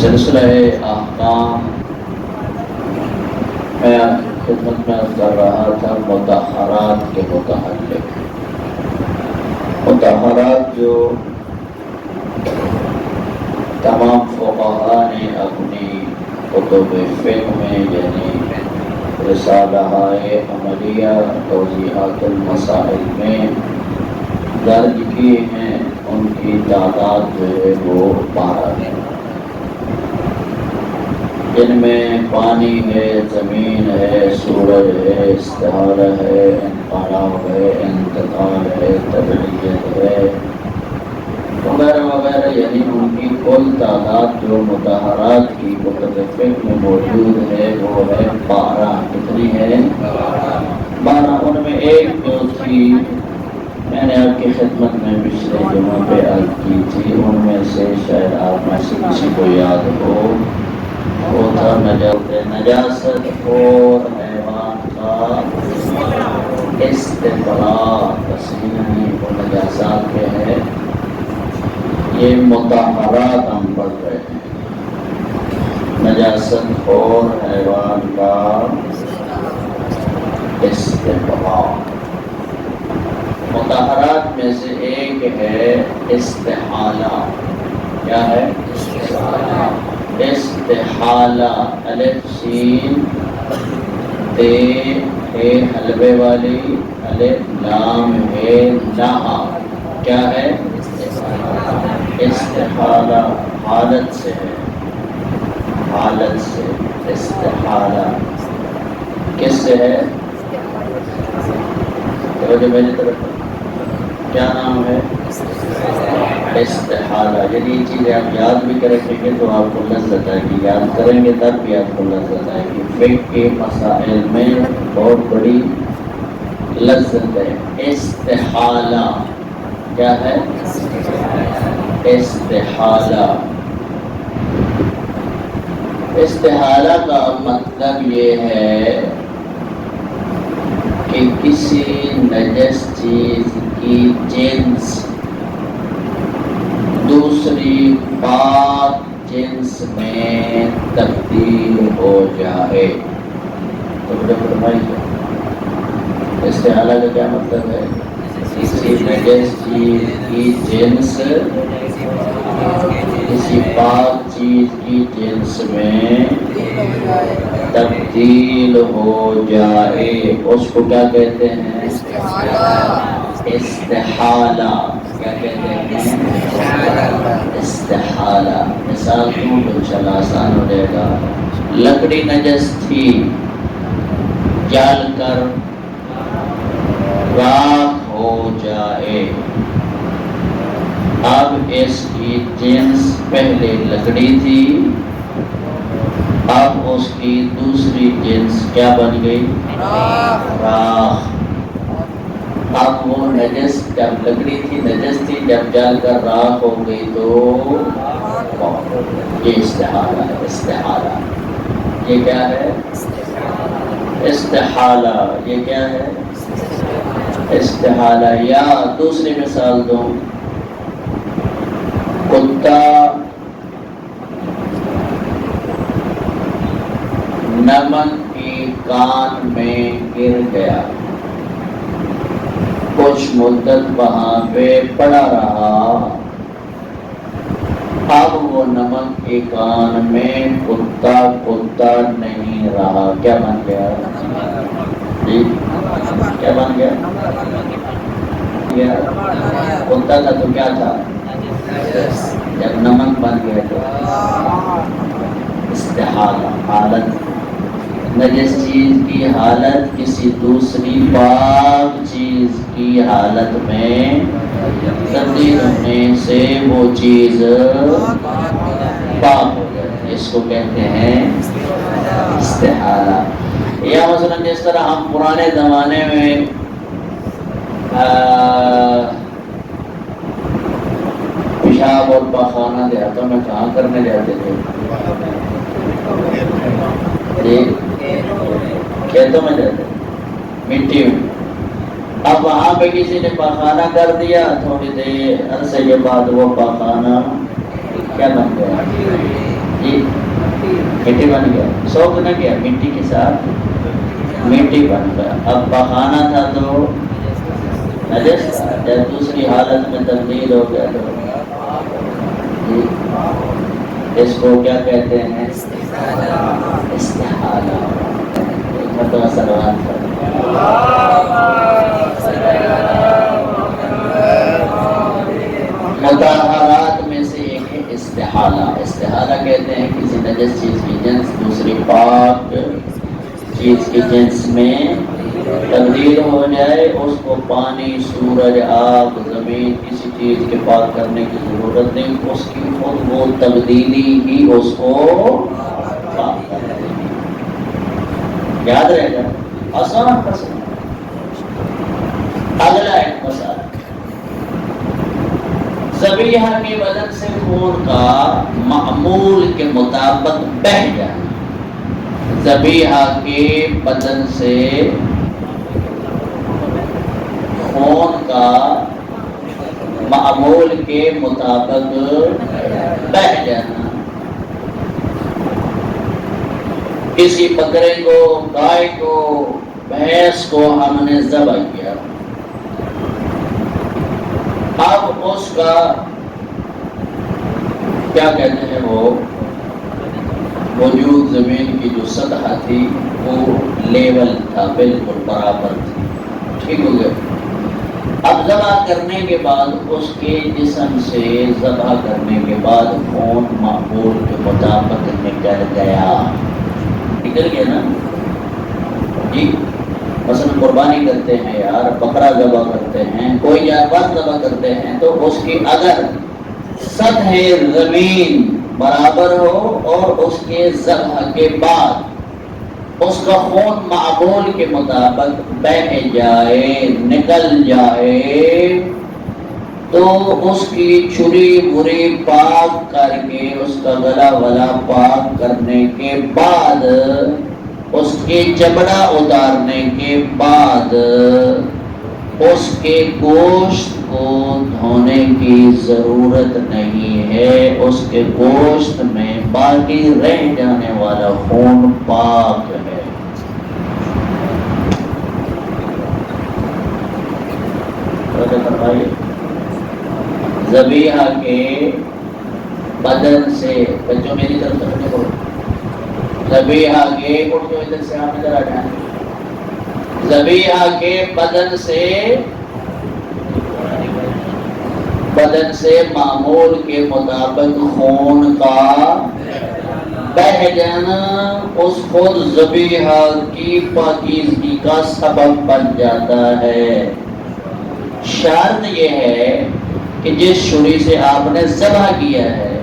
سلسلہ احکام میں خدمت میں کر رہا تھا متحرات کے متعلق۔ متحرات جو تمام فقہا نے اپنی کتب فقہ میں یعنی رسالہ عملیہ، توضیحات المسائل میں درج کیے ہیں۔ ان کی تعداد جو ہے وہ بارہ ہے جن میں پانی ہے، زمین ہے، سورج ہے، استحال ہے، انقلاب ہے، انتقال ہے تبلیغ ہے۔ وغیرہ وغیرہ یعنی ان کی کل تعداد جو متحرات کی متفق میں موجود ہے، وہ ہے بارہ۔ کتنی ہے؟ بارہ۔ ان میں ایک جو تھی، میں نے آپ کی خدمت میں پچھلے جمعہ پہ عرض کی تھی، ان میں سے شاید آپ میں سے کسی کو یاد ہو۔ وہ تھا نجاست اور حیوان کا استقرار پسینہ وہ نجاسات کے ہے یہ متحرات ہم پڑھ رہے ہیں۔ نجاست اور حیوان کا استقبال متحرات میں سے ایک ہے استحالہ۔ کیا ہے؟ استحالہ۔ الف سین تے ہے حلبے والی، الف، لام ہے لہا کیا ہے؟ استحالہ حالت سے ہے۔ حالت سے استحالہ۔ کس سے ہے؟ توجہ میری طرف۔ کیا نام ہے؟ استحالہ یعنی یہ چیزیں آپ یاد بھی کریں گے تو آپ کو لذت آئے گی. یاد کریں گے تب بھی آپ کو لذت آئے گی. فک کے مسائل میں بہت بڑی لذت ہے. استحالہ. کیا ہے؟ استحالہ. استحالہ کا مطلب یہ ہے کہ کسی نجس چیز کی جنس دوسری پاک جنس میں تبدیل ہو جائے۔ تو بڑے فرمائیے استحالہ کا کیا مطلب ہے؟ کسی نجس چیز کی جنس، کسی پاک چیز کی جنس میں تبدیل ہو جائے۔ اس کو کیا کہتے ہیں؟ استحالہ۔ استحالہ مثال کیوں چلا آسان ہو جائے گا لکڑی نجس تھی جل کر راک ہو جائے۔ اب اس کی جنس پہلے لکڑی تھی، اب اس کی دوسری جنس کیا بن گئی؟ راکھ اب وہ نجس جب لکڑی تھی نجس تھی، جب جل کر راکھ ہو گئی تو یہ استحالہ ہے، استحالہ۔ یہ کیا ہے؟ استحالہ۔ یہ کیا ہے؟ استحالہ۔ یا دوسری مثال دوں۔ کتا نمن کی کان میں گر گیا۔ کچھ مدت وہاں پہ پڑا رہا۔ اب وہ نمک کے کان میں کتا کتا نہیں رہا۔ کیا بن گیا؟ جی؟ کیا بن گیا؟ کتا کا تو کیا تھا؟ جب نمک بن گیا تو۔ استحال حالت نجس چیز کی حالت کسی دوسری پاک چیز کی حالت میں تبدیل ہونے سے وہ چیز پاک ہو جاتی اس کو کہتے ہیں استحالہ۔ یا مثلا جس طرح ہم پرانے زمانے میں پیشاب اور پاخانہ دیہاتوں میں کہاں کرنے جاتے تھے۔ کھیتوں میں جاتے مٹی میں۔ اب وہاں پہ کسی نے پاخانہ کر دیا، تھوڑی دیر عرصے کے بعد وہ پاخانہ کیا بن گیا؟ جی؟ مٹی بن گیا۔ سوکھ نہ گیا مٹی کے ساتھ مٹی بن گیا۔ اب بہانا تھا تو نجس تھا۔ جب دوسری حالت میں تبدیل ہو گیا تو جی۔ اس کو کیا کہتے ہیں؟ استحالہ۔ مرتبہ سلوات متحرات میں سے ایک ہے استحالہ۔ استحالہ کہتے ہیں کسی نجس چیز کی جنس، دوسری پاک چیز کی جنس میں تبدیل ہو جائے، اس کو پانی، سورج آگ زمین، کسی چیز کے پاک کرنے کی ضرورت نہیں، اس کی خود وہ تبدیلی ہی اس کو یاد رہے گا آسان پسند اگلا ایک مسئلہ زبیحہ کے بدن سے خون کا معمول کے مطابق بہ جانا زبیحہ کے بدن سے خون کا معمول کے مطابق بہ جانا کسی بکرے کو، گائے کو، بھینس کو ہم نے ذبح کیا۔ اب اس کا کیا کہتے ہیں وہ؟ موجود زمین کی جو سطح تھی، وہ لیول تھا، بالکل برابر تھی۔ ٹھیک ہو گیا۔ اب ذبح کرنے کے بعد اس کے جسم سے ذبح کرنے کے بعد خون معقول کے مطابق نکل گیا۔ نکل گیا نا۔ جی مثلا قربانی کرتے ہیں یار، بکرا ذبح کرتے ہیں، کوئی جانور ذبح کرتے ہیں تو اس کی اگر سطح زمین برابر ہو اور اس کے ذبح کے بعد اس کا خون معقول کے مطابق بہ جائے، نکل جائے۔ تو اس کی چھری بری پاک کر کے اس کا گلا ولا پاک کرنے کے بعد، اس کے چمڑا اتارنے کے بعد، اس کے گوشت کو دھونے کی ضرورت نہیں ہے۔ اس کے گوشت میں باقی رہ جانے والا خون پاک ہے۔ زبیحہ کے بدن سے بچوں میری طرف سے بولو زبیحہ کے اٹھ جو ادھر سے آپ ادھر آ جائیں زبیحہ کے بدن سے بدن سے معمول کے مطابق خون کا بہ جانا اس خود زبیحہ کی پاکیزگی کا سبب بن جاتا ہے شرط یہ ہے کہ جس چھری سے آپ نے ذبح کیا ہے،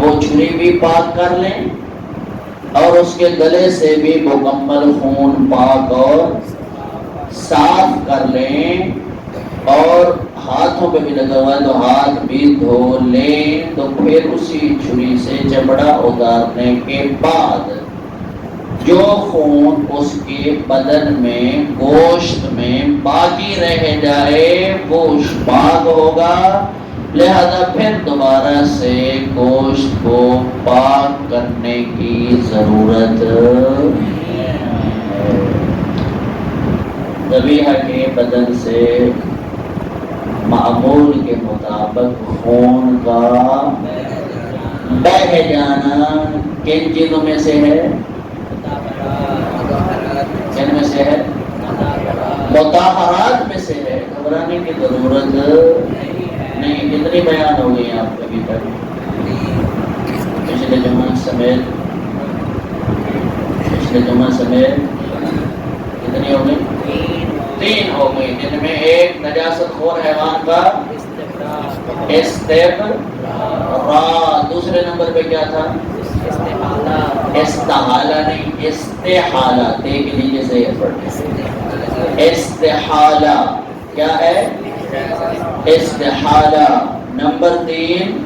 وہ چھری بھی پاک کر لیں اور اس کے گلے سے بھی مکمل خون پاک اور صاف کر لیں اور ہاتھوں پہ بھی لگا ہوا ہے تو ہاتھ بھی دھو لیں تو پھر اسی چھری سے چمڑا اتارنے کے بعد جو خون اس کے بدن میں، گوشت میں باقی رہ جائے، وہ پاک ہوگا۔ لہذا پھر دوبارہ سے گوشت کو پاک کرنے کی ضرورت۔ ذبیحہ کے بدن سے معمول کے مطابق خون کا بہ جانا کن چیزوں میں سے ہے؟ جن میں سے ہے متاحرات میں سے ہے گھبرانے کی ضرورت نہیں کتنی بیان ہو گئی آپ ابھی تک پچھلے جمع سمیت پچھلے جمع سمیت کتنی ہو گئی تین ہو گئی جن میں ایک نجاست خور حیوان کا را دوسرے نمبر پہ کیا تھا استحالہ نہیں استحالہ دیکھ لیجیے صحیح پڑھنے استحالہ کیا ہے؟ استحالہ نمبر تین،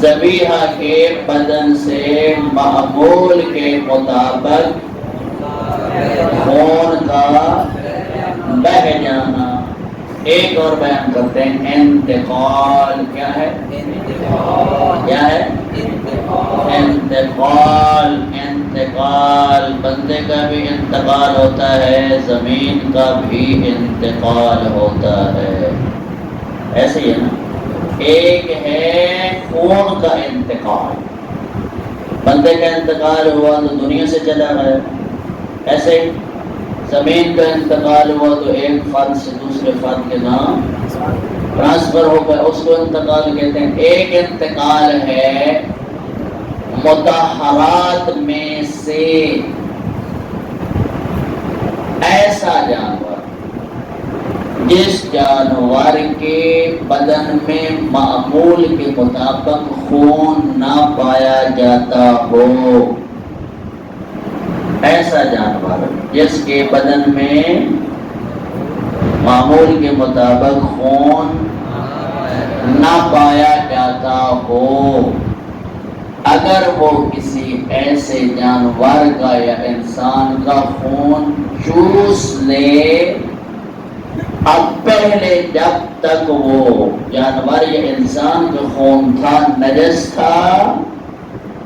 زبیحہ کے بدن سے معمول کے مطابق خون کا بہ جانا۔ ایک اور بیان کرتے ہیں، انتقال، کیا ہے؟ کیا ہے؟ انتقال انتقال، بندے کا بھی انتقال ہوتا ہے، زمین کا بھی انتقال ہوتا ہے۔ ایسے ہی ہے نا؟ ایک ہے خون کا انتقال۔ بندے کا انتقال ہوا تو دنیا سے چلا گیا ایسے زمین کا انتقال ہوا تو ایک فرد سے دوسرے فرد کے نام ٹرانسفر ہو گیا اس کو انتقال کہتے ہیں۔ ایک انتقال ہے متحرات میں سے۔ ایسا جانور جس جانور کے بدن میں معمول کے مطابق خون نہ پایا جاتا ہو۔ ایسا جانور جس کے بدن میں معمول کے مطابق خون نہ پایا جاتا ہو۔ اگر وہ کسی ایسے جانور کا یا انسان کا خون چوس لے، اب پہلے جب تک وہ جانور یا انسان کا خون تھا، نجس تھا،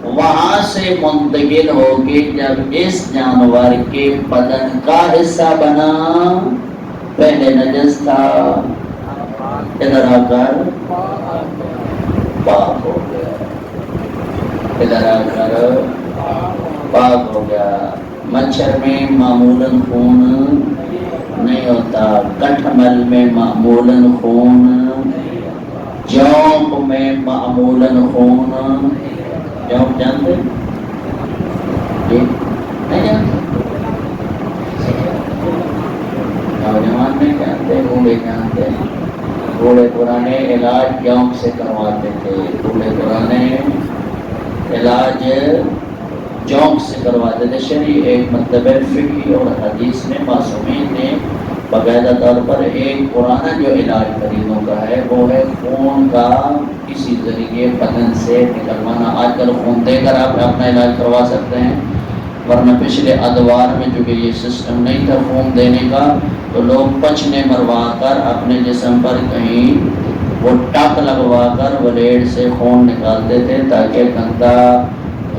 وہاں سے منتقل ہو کے جب اس جانور کے بدن کا حصہ بنا پہلے نجس تھا، ادھر آ کر پاک ہو گیا۔ ادھر آ کر پاک ہو گیا۔ مچھر میں معمولاً خون نہیں ہوتا، کٹمل میں معمولاً خون، جونک میں معمولاً خون۔ جونک جانتے جی۔ نہیں جانتے نوجوان نہیں جانتے بوڑھے جانتے بوڑھے پرانے علاج جونک سے کرواتے تھے؟ بوڑھے پرانے علاج جونک سے کرواتے تھے؟ شریع ایک مطلب فقی اور حدیث میں معصومین نے باقاعدہ طور پر ایک پرانا جو علاج مریضوں کا ہے، وہ ہے خون کا کسی ذریعے بدن سے نکلوانا۔ آج کل خون دے کر آپ اپنا علاج کروا سکتے ہیں۔ ورنہ پچھلے ادوار میں چونکہ یہ سسٹم نہیں تھا خون دینے کا، تو لوگ پچنے مروا کر اپنے جسم پر کہیں وہ ٹک لگوا کر بلیڈ سے خون نکالتے تھے تاکہ گندا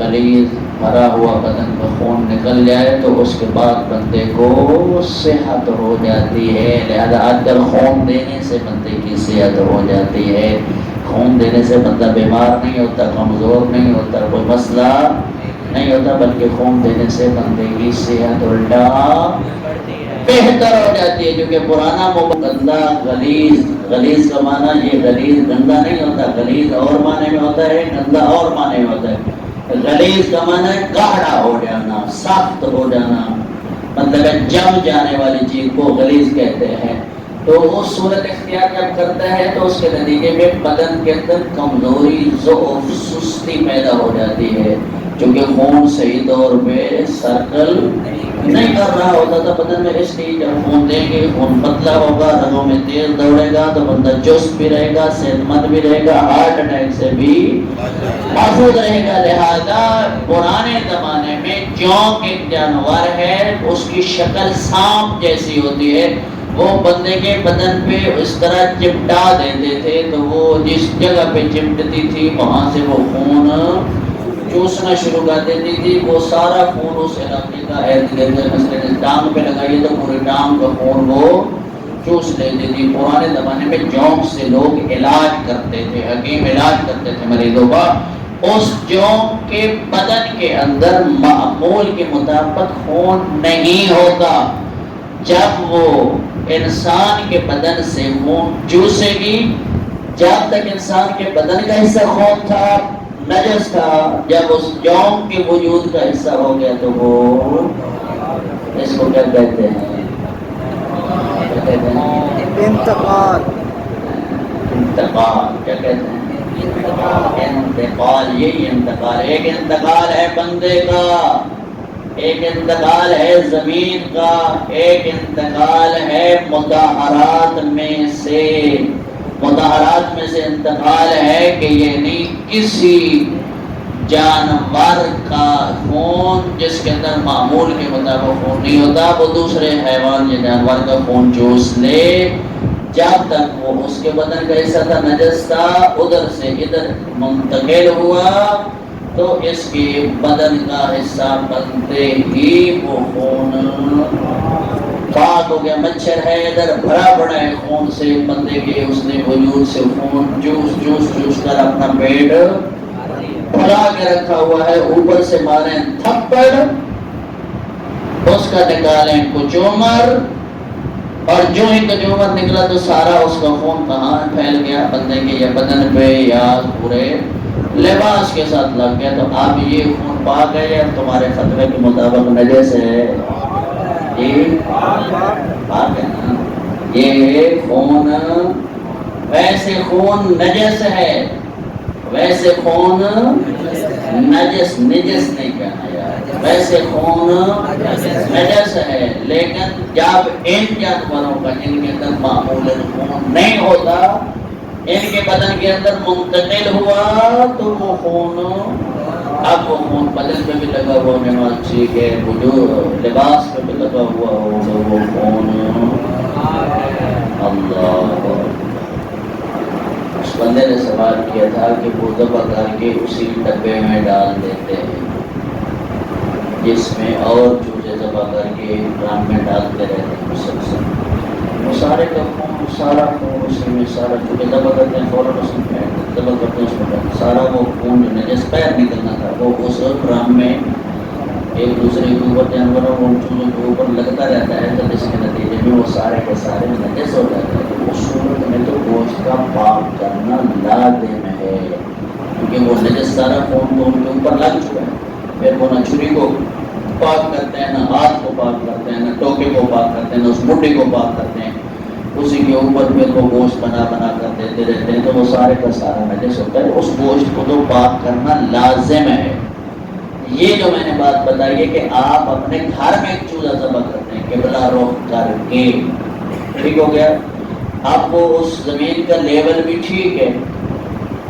گلیز بھرا ہوا بدن کا خون نکل جائے، تو اس کے بعد بندے کو صحت ہو جاتی ہے۔ لہذا آج کل خون دینے سے بندے کی صحت ہو جاتی ہے۔ خون دینے سے بندہ بیمار نہیں ہوتا، کمزور نہیں ہوتا، کوئی مسئلہ نہیں ہوتا، بلکہ خون دینے سے بندے کی صحت الٹا بہتر ہو جاتی ہے، کیونکہ پرانا وہ گندا گلیز گلیز کا معنی یہ گلیز گندا نہیں ہوتا گلیز اور معنی میں ہوتا ہے، گندا اور معنی میں ہوتا ہے۔ گلیز کا معنی گاڑا ہو جانا، سخت ہو جانا۔ مطلب جم جانے والی چیز کو گلیز کہتے ہیں۔ تو وہ صورت اختیار جب کرتا ہے، تو اس کے نتیجے میں بدن کے اندر کمزوری، ضعف، سستی پیدا ہو جاتی ہے۔ کیونکہ خون صحیح طور پہ سرکل نہیں کر رہا ہوتا تھا، بدن میں اس لیے جب خون دیں گے خون پتلا ہوگا، رگوں میں تیل دوڑے گا تو بندہ چست بھی رہے گا صحت مند بھی رہے گا ہارٹ اٹیک سے بھی محفوظ رہے گا۔ لہذا پرانے زمانے میں چونک ایک جانور ہے، اس کی شکل سانپ جیسی ہوتی ہے۔ وہ بندے کے بدن پہ اس طرح چپٹا دیتے تھے تو وہ جس جگہ پہ چپٹتی تھی، وہاں سے وہ خون چوسنا شروع کر دیتی تھی، وہ سارا خون اس علاقے کا ارد گرد مثلا ٹانگ پہ لگائیے تو پورے ٹانگ کا خون وہ چوس لیتی تھی پرانے زمانے میں جونک سے لوگ علاج کرتے تھے، حکیم علاج کرتے تھے مریضوں کا۔ اس جونک کے بدن کے اندر معمول کے مطابق خون نہیں ہوتا۔ جب وہ انسان کے بدن سے خون چوسے گی، جب تک انسان کے بدن کا حصہ خون تھا نجس تھا جب اس جوم کے وجود کا حصہ ہو گیا تو وہ اس کو کیا کہتے ہیں؟ انتقال۔ انتقال کیا کہتے ہیں؟ انتقال۔ یہی انتقال۔ ایک انتقال ہے بندے کا ایک انتقال ہے زمین کا ایک انتقال ہے متحرات میں سے۔ متحرات میں سے انتقال ہے کہ یعنی کسی جانور کا خون، جس کے اندر معمول کے مطابق خون نہیں ہوتا، وہ دوسرے حیوان یا جانور کا خون چوس لے، جب تک وہ اس کے بدن کا حصہ تھا نجس تھا ادھر سے ادھر منتقل ہوا، تو اس کے بدن کا حصہ بنتے ہی وہ خون پاک ہو گیا، مچھر ہے، ادھر بھرا پڑا ہے خون سے، بندے کے اس نے وجود سے خون، جوس جوس جوس کر اپنا پیٹ بھرا کے رکھا ہوا ہے، اوپر سے مارے تھپڑ، اس کا نکالیں کچومر، اور جو ہی کچومر نکلا تو سارا اس کا خون کہاں پھیل گیا؟ بندے کے یا بدن پہ یا پورے لباس کے ساتھ لگ گیا۔ تو آپ یہ خون پا گئے اب تمہارے خطرے کے مطابق نجس ہے۔ یہ پاک ہے نا یہ خون ویسے خون نجس ہے ویسے خون نجس نجس نہیں کہنا یار ویسے خون نجس ہے لیکن جب ان جانوروں کا ان کے اندر معمول خون نہیں ہوتا ان کے بدن کے اندر منتقل ہوا تو وہ خون اب وہ خون بدن پہ بھی لگا ہوا نماز ٹھیک ہے وہ جو لباس پہ بھی لگا ہوا ہو تو وہ خون۔ اللہ۔ اس بندے نے سوال کیا تھا کہ وہ ذبح کر کے اسی ڈبے میں ڈال دیتے ہیں، جس میں اور چوزے ذبح کر کے ڈرام میں ڈالتے رہتے ہیں مسلسل وہ سارے کا خون، سارا خون اسی میں، سارا چونکہ ذبح کرتے ہیں فوراً اس میں۔ پھینک ذبح کرتے ہیں سارا وہ خون جو نجس پیر نکلنا تھا وہ اس ڈرام میں ایک دوسرے کے اوپر جانوروں کو چوزوں کے اوپر لگتا رہتا ہے تو جس کے نتیجے میں وہ سارے کے سارے نجس ہو جاتے ہیں تو اس صورت میں تو گوشت کا پاک کرنا لازم ہے کیونکہ وہ نجس سارا خون تو ان کے اوپر لگ چکا ہے پھر وہ نہ چھری کو پاک کرتے ہیں نہ ہاتھ کو پاک کرتے ہیں نہ ٹوکے کو پاک کرتے ہیں نہ اس مڈی کو پاک کرتے ہیں اسی کے اوپر پھر وہ گوشت بنا بنا کر دیتے رہتے ہیں تو وہ سارے کا سارا نجس ہوتا ہے، اس گوشت کو تو پاک کرنا لازم ہے۔ یہ جو میں نے بات بتائی ہے کہ آپ اپنے گھر میں ایک چوزا ذبح کرتے ہیں، قبلہ رخ کر کے۔ ٹھیک ہو گیا؟ آپ کو اس زمین کا لیول بھی ٹھیک ہے۔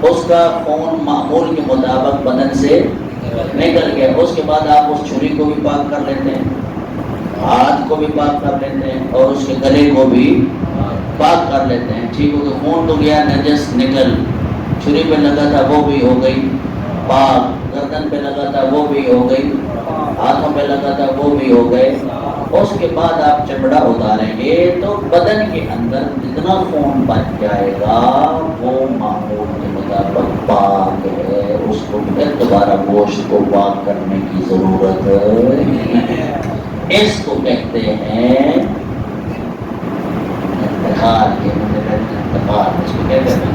اس کا خون معمول کے مطابق بدن سے نکل گیا۔ اس کے بعد آپ اس چھری کو بھی پاک کر لیتے ہیں، ہاتھ کو بھی پاک کر لیتے ہیں اور اس کے گلے کو بھی پاک کر لیتے ہیں۔ ٹھیک ہو گیا خون تو گیا، نجس نکل۔ چھری پہ لگا تھا وہ بھی ہو گئی۔ پاک گردن پہ لگا تھا وہ بھی ہو گئی۔ ہاتھوں پہ لگا تھا وہ بھی ہو گئے۔ اس کے بعد آپ چمڑا اتاریں گے تو بدن کے اندر جتنا خون بچ جائے گا، وہ معمول کے مطابق پاک ہے۔ اس کو پھر دوبارہ گوشت کو پاک کرنے کی ضرورت ہے۔ اس کو کہتے ہیں انتقال کے انتقال اس کو کہتے ہیں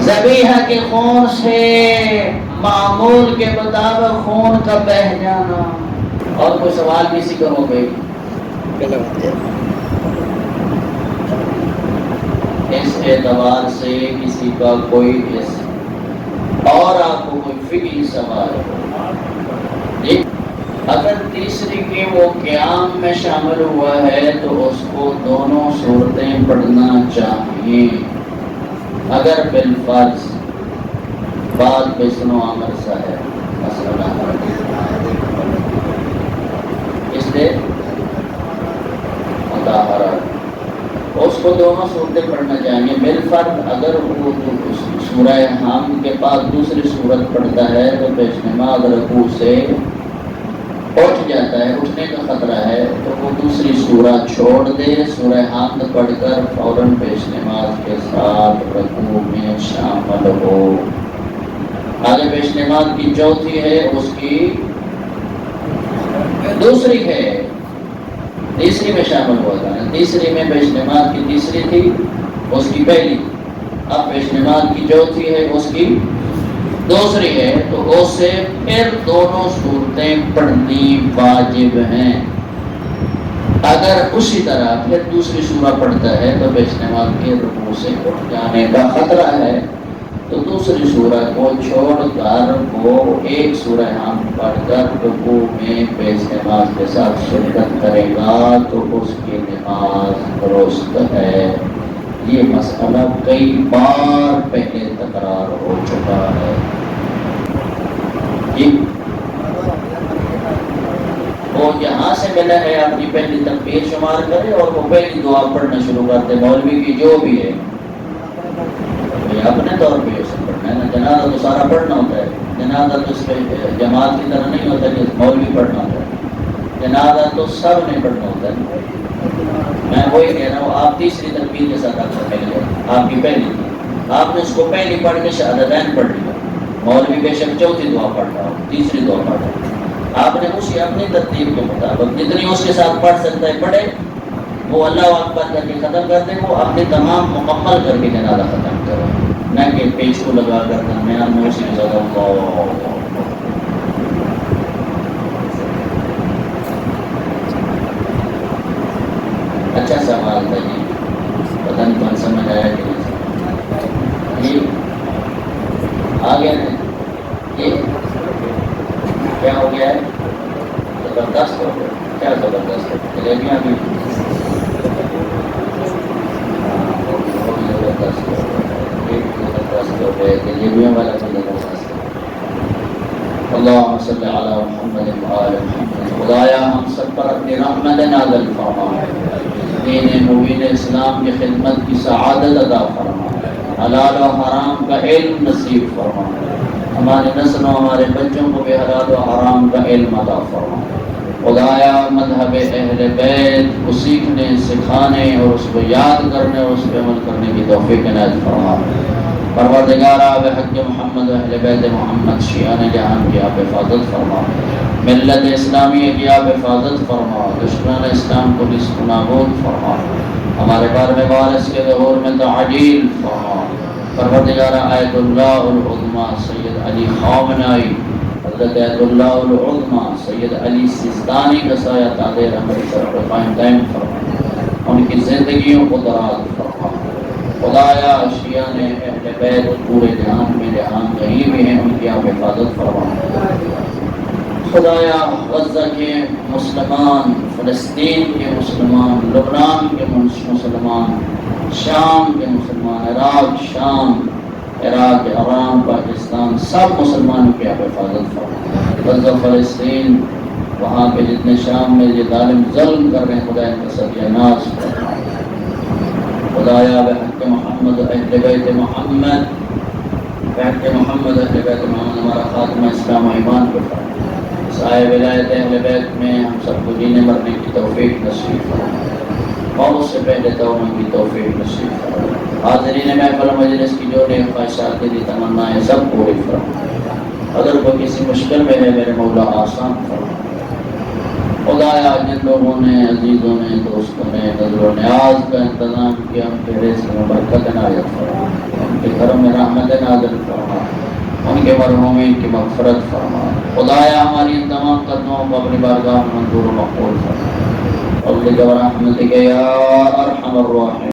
زبیحہ کے خون سے معمول کے مطابق خون کا بہ جانا اور کوئی سوال کسی کا ہو گئی؟ اس اعتبار سے کسی کا کوئی اس اور آپ کو کوئی فکری سوال ہو۔ جی اگر تیسری کے وہ قیام میں شامل ہوا ہے تو اس کو دونوں صورتیں پڑھنا چاہیے۔ اگر بالفرض بات بسنو عمر سا اس لیے اس کو دونوں صورتیں پڑھنا چاہیے۔ بالفرض اگر وہ سورہ حام کے بعد دوسری صورت پڑھتا ہے تو پیش نماز رکوع سے جاتا ہے، اٹھنے کا خطرہ ہے، تو وہ دوسری سورہ چھوڑ دے۔ سورہ حامد پڑھ کر فوراً پیش نماز کے ساتھ رکوع میں شامل ہو۔ آگے پیش نماز کی چوتھی ہے، اس کی دوسری ہے۔ تیسری میں شامل ہوا تھا۔ تیسری میں پیش نماز کی تیسری تھی، اس کی پہلی۔ اب پیش نماز کی چوتھی ہے، اس کی دوسری ہے تو اس سے پھر دونوں صورتیں پڑھنی واجب ہیں۔ اگر اسی طرح پھر دوسری سورہ پڑھتا ہے تو بیچ نماز کے رکوع سے اٹھ جانے کا خطرہ ہے۔ تو دوسری سورہ کو چھوڑ کر وہ ایک سورہ ہم پڑھ کر رکوع میں بیچ نماز کے ساتھ شرکت کرے گا تو اس کی نماز درست ہے۔ یہ مسئلہ کئی بار پہلے تکرار ہو چکا ہے۔ جی وہ جہاں سے ملا ہے اپنی پہلی تقبیر شمار کرے اور وہ پہلی دعا پڑھنا شروع کرتے مولوی کی جو بھی ہے یہ اپنے طور پہ اسے پڑھنا ہے نا جنازہ تو سارا پڑھنا ہوتا ہے جنازہ تو اس پہ جماعت کی طرح نہیں ہوتا کہ مولوی پڑھنا ہوتا ہے جنازہ تو سب نے پڑھنا ہوتا ہے میں وہی کہہ رہا ہوں آپ تیسری تربیت کے ساتھ آپ سے پہلے آپ کی پہلی آپ نے اس کو پہلی پڑھ کے شہادتین پڑھ لیا مولوی بے شک چوتھی دعا پڑھ رہا ہو تیسری دعا پڑھ رہا ہو آپ نے اسی اپنی ترتیب کے مطابق جتنی اس کے ساتھ پڑھ سکتا ہے پڑھے وہ اللہ اکبر کر کے ختم کر دے وہ اپنے تمام مکمل کر کے جنازہ ختم کرے نہ کہ پیج کو لگا کر درمیان میں اسی میں زیادہ اللہ۔ اچھا سوال تھا جی پتہ نہیں کون سمجھ آیا کہ نہیں جی آ گیا نا جی کیا ہو گیا ہے زبردست ہو گیا کیا زبردست ہو گیا جلیبیاں بھی زبردست ہو زبردست ہو جلیبیاں والا بھی زبردست محمد وآل محمد خدایا ہم سب پر اپنی رحمت نازل فرما دین مبین اسلام کی خدمت کی سعادت عطا فرما حلال و حرام کا علم نصیب فرما ہمارے نسل و ہمارے بچوں کو بھی حلال و حرام کا علم عطا فرما۔ خدایا مذہب اہل بیت کو سیکھنے، سکھانے اور اس کو یاد کرنے اور اس پہ عمل کرنے کی توفیق عنایت فرما۔ پروردگار آب حق محمد، اہل بیت محمد شیعان جہان کی آپ حفاظت فرما۔ ملت اسلامی کی آپ حفاظت فرما۔ دشمن اسلام کو رزق نابود فرما۔ ہمارے بار میں وارث کے ظہور میں تعجیل فرما۔ پروردگار آیت اللہ العظمہ سید علی خامنائی حضرت آیت اللہ العظمہ سید علی سیستانی کا سایہ تعدیر ہماری سر پر قائم دائم فرما ان کی زندگیوں کو دراز فرما خدایا شیعہ نے اہل بیت پورے جہان میں جہان کہیں بھی ہیں ان کی آپ حفاظت فرما خدایا غزہ کے مسلمان فلسطین کے مسلمان لبنان کے مسلمان شام کے مسلمان، عراق شام، عراق ارام پاکستان، سب مسلمانوں کی آپ حفاظت فرما غزہ، فلسطین، وہاں پہ جتنے شام میں یہ ظالم ظلم کر رہے ہیں خدا ان کا سب ناز خدایا بحق محمد، اہل بیت محمد بحق محمد، اہل بیت محمد، ہمارا خاتمہ اسلام و ایمان پر فرما سائے ولایت اہل بیت میں ہم سب کو جینے مرنے کی توفیق نصیب فرما موت سے پہلے توبہ کی توفیق نصیب فرما حاضرین محفل مجلس کی جو نیک خواہشات کی تمنا ہے سب پوری فرما اگر کوئی کسی مشکل میں ہے میرے مولا آسان فرما خدایا جن لوگوں نے عزیزوں نے دوستوں نے نظر و نیاز کا انتظام کیا ان کے رزق میں برکت عنایت فرما ان کے گھروں میں رحمت نازل فرما ان کے مرحومین کی مغفرت فرما خدایا ہماری ان تمام قدموں کو اپنی بارگاہ منظور و مقبول فرما فضلك ورحمتك يا أرحم الراحمين.